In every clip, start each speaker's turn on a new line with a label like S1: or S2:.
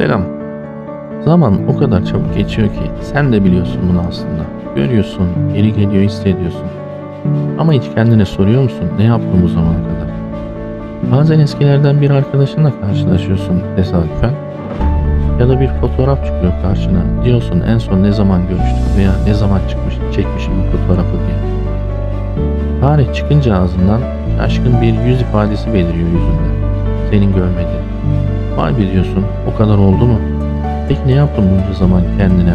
S1: Selam. Zaman o kadar çabuk geçiyor ki sen de biliyorsun bunu aslında. Görüyorsun, geri geliyor hissediyorsun. Ama hiç kendine soruyor musun ne yaptın bu zamana kadar? Bazen eskilerden bir arkadaşınla karşılaşıyorsun tesadüfen. Ya da bir fotoğraf çıkıyor karşına. Diyorsun en son ne zaman görüştük veya ne zaman çıkmış, çekmişim bu fotoğrafı diye. Tarih çıkınca ağzından şaşkın bir yüz ifadesi beliriyor yüzünde. Senin görmediğin. Vay be diyorsun o kadar oldu mu? Peki ne yaptın bunca zaman kendine,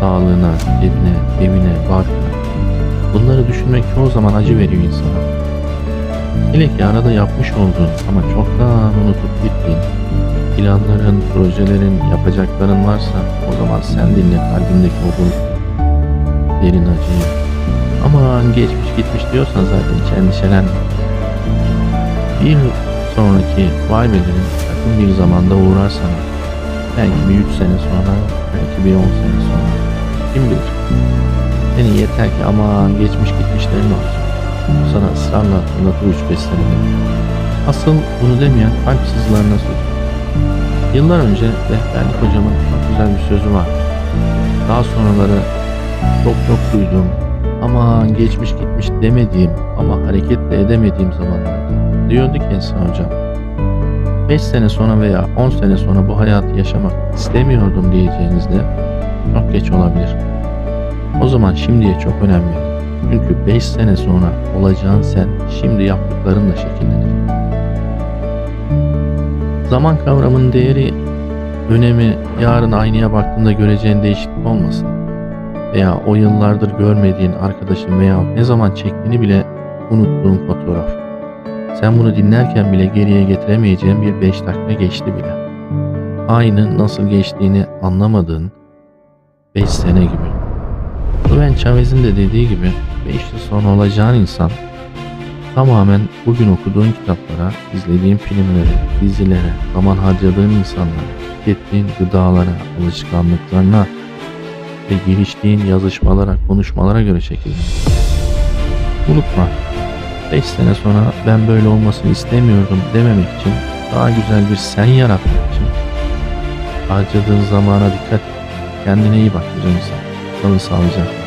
S1: sağlığına, cebine, evine, barkına? Bunları düşünmek çoğu zaman acı veriyor insana. Hele ki arada yapmış olduğun ama çoktan unutup gittiğin planların, projelerin, yapacakların varsa o zaman sen dinle kalbindeki o derin acıyı. Aman geçmiş gitmiş diyorsan zaten hiç endişelenme. Bir sonraki vay bedenin yakın bir zamanda uğrar sana. Belki bir üç sene sonra, belki bir on sene sonra. Kim bilir? Seni yeter ki aman geçmiş gitmişlerin olsun. Sana ısrarla hatırlatır üç beş senede. Asıl bunu demeyen kalp sızılarına söz. Yıllar önce rehberlik hocamın çok güzel bir sözü var. Daha sonraları çok çok duyduğum aman geçmiş gitmiş demediğim ama hareket de edemediğim zamanlarda. Diyordu ki Esra hocam. 5 sene sonra veya 10 sene sonra bu hayatı yaşamak istemiyordum diyeceğinizde çok geç olabilir. O zaman şimdiye çok önemli. Çünkü 5 sene sonra olacağın sen şimdi yaptıklarınla şekillenir. Zaman kavramının değeri, önemi yarın aynaya baktığında göreceğin değişiklik olmasın. Veya o yıllardır görmediğin arkadaşın veya ne zaman çektiğini bile unuttuğun fotoğraf. Sen bunu dinlerken bile geriye getiremeyeceğin bir 5 dakika geçti bile. Aynı nasıl geçtiğini anlamadığın 5 sene gibi. Ruben Chavez'in de dediği gibi 5 yıl sonra olacağın insan tamamen bugün okuduğun kitaplara, izlediğin filmlere, dizilere, zaman harcadığın insanlara, tükettiğin gıdalara, alışkanlıklarına ve giriştiğin yazışmalara, konuşmalara göre şekillenir. Unutma, 5 sene sonra ben böyle olmasını istemiyordum dememek için, daha güzel bir sen yaratmak için harcadığın zamana dikkat et. Kendine iyi bak güzel insan. Kalın sağlıcakla.